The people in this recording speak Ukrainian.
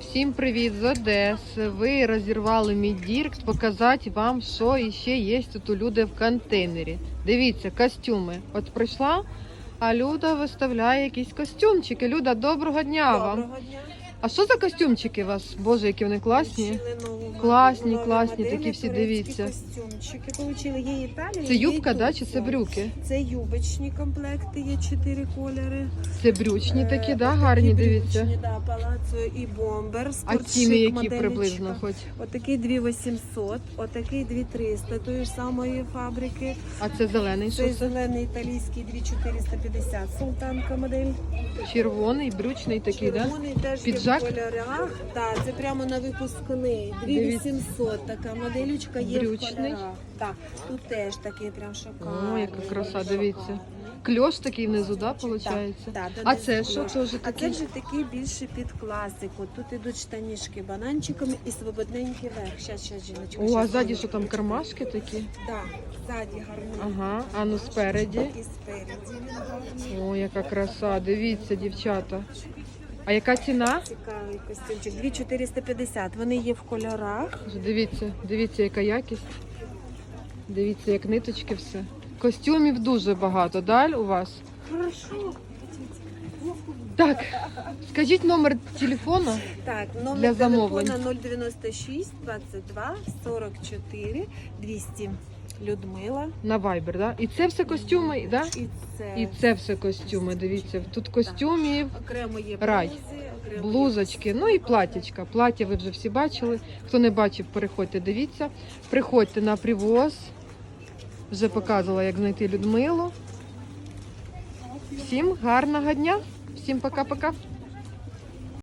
Всім привіт з Одеси. Ви розірвали мій діркт, показати вам, що іще є тут у люди в контейнері. Дивіться, костюми. От прийшла, а Люда виставляє якісь костюмчики. Люда, доброго дня вам. Доброго дня. А що за костюмчики у вас? Боже, які вони класні. Класні, класні, такі всі, дивіться. Костюмчики получили. Є Італія, Це юбка, да, чи це брюки? Це юбочні комплекти, є чотири кольори. Це брючні такі, Е, да, гарні, дивіться. Да, палацо і бомбер. А ціни які приблизно хоч? Отакий 2800, отакий 2300 тої ж самої фабрики. А це зелений, це? зелений італійський 2450, султанка модель. Червоний, брючний такий, так? Червоний теж Піджак? є в кольорах. Так, це прямо на випускний. Дивіться. 2800 така моделючка є Брючний. в кольорах. Так, тут теж такий прям шикарний. О, яка краса, дивіться. Кльош такий внизу, да, виходить? Так, так, А це що кльош. теж А це такий? вже такий більше під класику. Тут ідуть штанішки бананчиками і свободненький верх. Щас, щас, жіночка. О, а щас, ззаді що там кармашки такі? Так, ззаді гарний. Ага, а ну спереді. І спереді він гарний. О, яка краса. Дивіться, дівчата. А яка ціна? Цікавий костюмчик. 2450. Вони є в кольорах. Дивіться, дивіться, яка якість. Дивіться, як ниточки все. Костюмів дуже багато, да, у вас? Хорошо. Так, скажіть номер телефону. Так, номер Для замовлень. телефона 096 22 44 200. Людмила. На Viber, да? І це все костюми, да? І це, І це все костюми. Дивіться, тут костюмів, окремо є Рай. Блузочки, ну і платічка. Плаття ви вже всі бачили. Хто не бачив, переходьте, дивіться. Приходьте на привоз. Вже показувала, як знайти Людмилу. Всім гарного дня. Всім пока-пока.